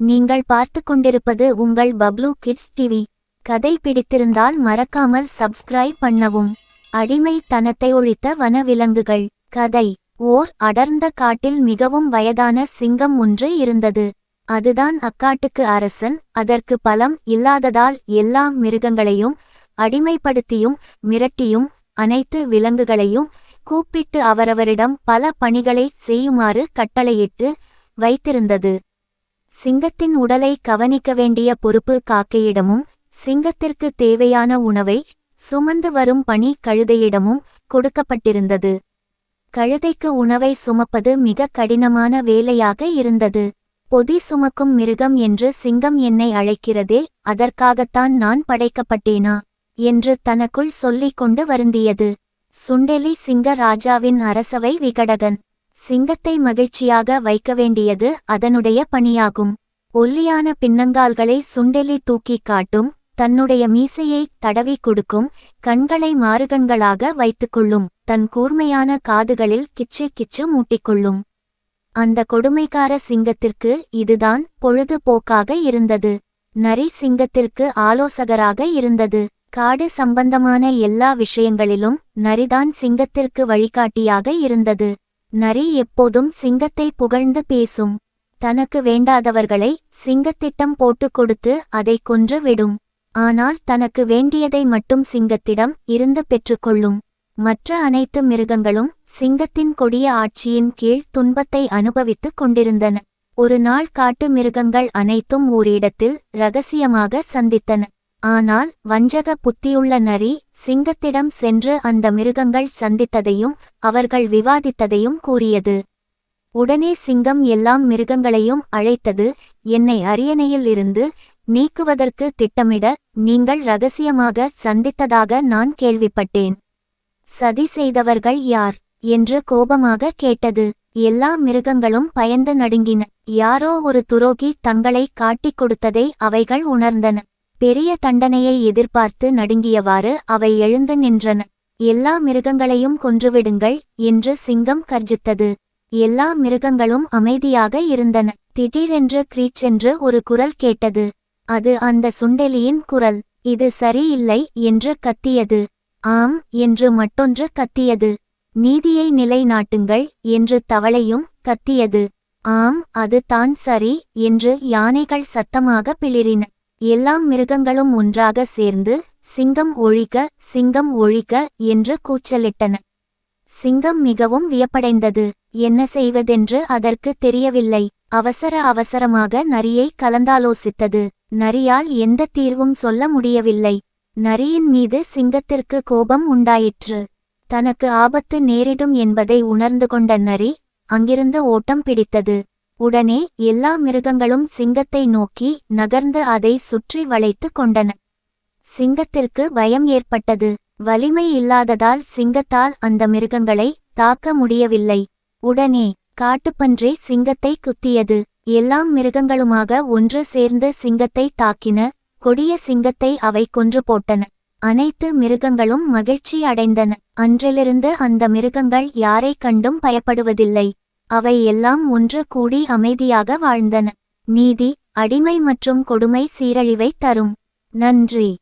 நீங்கள் பார்த்து கொண்டிருப்பது உங்கள் பப்ளூ கிட்ஸ் டிவி. கதை பிடித்திருந்தால் மறக்காமல் சப்ஸ்கிரைப் பண்ணவும். அடிமை தனத்தை ஒழித்த வனவிலங்குகள். கதை. ஓர் அடர்ந்த காட்டில் மிகவும் வயதான சிங்கம் ஒன்று இருந்தது. அதுதான் அக்காட்டுக்கு அரசன். அதற்கு பலம் இல்லாததால் எல்லா மிருகங்களையும் அடிமைப்படுத்தியும் மிரட்டியும் அனைத்து விலங்குகளையும் கூப்பிட்டு அவரவரிடம் பல பணிகளை செய்யுமாறு கட்டளையிட்டு வைத்திருந்தது. சிங்கத்தின் உடலை கவனிக்க வேண்டிய பொறுப்பு காக்கையிடமும் சிங்கத்திற்கு தேவையான உணவை சுமந்து வரும் பணி கழுதையிடமும் கொடுக்கப்பட்டிருந்தது. கழுதைக்கு உணவை சுமப்பது மிக கடினமான வேலையாக இருந்தது. பொதி சுமக்கும் மிருகம் என்று சிங்கம் என்னை அழைக்கிறதே அதற்காகத்தான் நான் படைக்கப்பட்டேனா? என்று தனக்குள் சொல்லிக் கொண்டு வருந்தியது. சுண்டெலி சிங்க ராஜாவின் அரசவை விகடகன். சிங்கத்தை மகிழ்ச்சியாக வைக்க வேண்டியது அதனுடைய பணியாகும். ஒல்லியான பின்னங்கால்களை சுண்டெலி தூக்கிக் காட்டும் தன்னுடைய மீசையை தடவி கொடுக்கும் கண்களை மாறுகண்களாக வைத்துக்கொள்ளும் தன் கூர்மையான காதுகளில் கிச்சு கிச்சு மூட்டிக்கொள்ளும். அந்த கொடுமைக்கார சிங்கத்திற்கு இதுதான் பொழுதுபோக்காக இருந்தது. நரி சிங்கத்திற்கு ஆலோசகராக இருந்தது. காடு சம்பந்தமான எல்லா விஷயங்களிலும் நரிதான் சிங்கத்திற்கு வழிகாட்டியாக இருந்தது. நரி எப்போதும் சிங்கத்தை புகழ்ந்து பேசும். தனக்கு வேண்டாதவர்களை சிங்கத்திட்டம் போட்டு கொடுத்து அதை கொன்று விடும். ஆனால் தனக்கு வேண்டியதை மட்டும் சிங்கத்திடம் இருந்து பெற்றுக்கொள்ளும் மற்ற அனைத்து மிருகங்களும் சிங்கத்தின் கொடிய ஆட்சியின் கீழ் துன்பத்தை அனுபவித்துக் கொண்டிருந்தன. ஒரு நாள் காட்டு மிருகங்கள் அனைத்தும் ஓரிடத்தில் ரகசியமாக சந்தித்தன. ஆனால் வஞ்சக புத்தியுள்ள நரி சிங்கத்திடம் சென்று அந்த மிருகங்கள் சந்தித்ததையும் அவர்கள் விவாதித்ததையும் கூறியது. உடனே சிங்கம் எல்லாம் மிருகங்களையும் அழைத்தது என்னை அரியணையில் இருந்து நீக்குவதற்கு திட்டமிட நீங்கள் ரகசியமாக சந்தித்ததாக நான் கேள்விப்பட்டேன். சதி செய்தவர்கள் யார்? என்று கோபமாக கேட்டது. எல்லா மிருகங்களும் பயந்து நடுங்கின. யாரோ ஒரு துரோகி தங்களை காட்டிக் கொடுத்ததை அவைகள் உணர்ந்தன. பெரிய தண்டனையை எதிர்பார்த்து நடுங்கியவாறு அவை எழுந்து நின்றன. எல்லா மிருகங்களையும் கொன்றுவிடுங்கள் என்று சிங்கம் கர்ஜித்தது. எல்லா மிருகங்களும் அமைதியாக இருந்தன. திடீரென்று கிரீச்சென்று ஒரு குரல் கேட்டது. அது அந்த சுண்டெலியின் குரல். இது சரியில்லை என்று கத்தியது. ஆம் என்று மட்டொன்று கத்தியது. நீதியை நிலைநாட்டுங்கள் என்று தவளையும் கத்தியது. ஆம் அது தான் சரி என்று யானைகள் சத்தமாக பிளிறின. எல்லாம் மிருகங்களும் ஒன்றாக சேர்ந்து சிங்கம் ஒழிக்க சிங்கம் ஒழிக்க என்று கூச்சலிட்டன. சிங்கம் மிகவும் வியப்படைந்தது என்ன செய்வதென்று அதற்கு தெரியவில்லை. அவசர அவசரமாக நரியை கலந்தாலோசித்தது. நரியால் எந்த தீர்வும் சொல்ல முடியவில்லை. நரியின் மீது சிங்கத்திற்கு கோபம் உண்டாயிற்று. தனக்கு ஆபத்து நேரிடும் என்பதை உணர்ந்து கொண்ட நரி அங்கிருந்து ஓட்டம் பிடித்தது. உடனே எல்லா மிருகங்களும் சிங்கத்தை நோக்கி நகர்ந்து அதை சுற்றி வளைத்து கொண்டன. சிங்கத்திற்கு பயம் ஏற்பட்டது. வலிமை இல்லாததால் சிங்கத்தால் அந்த மிருகங்களை தாக்க முடியவில்லை. உடனே காட்டுப்பன்றி சிங்கத்தை குத்தியது. எல்லாம் மிருகங்களுமாக ஒன்று சேர்ந்து சிங்கத்தை தாக்கின கொடிய சிங்கத்தை அவை கொன்று போட்டன. அனைத்து மிருகங்களும் மகிழ்ச்சி அடைந்தன. அன்றிலிருந்து அந்த மிருகங்கள் யாரை கண்டும் பயப்படுவதில்லை. அவை எல்லாம் ஒன்று கூடி அமைதியாக வாழ்ந்தன. நீதி அடிமை மற்றும் கொடுமை சீரழிவை தரும். நன்றி.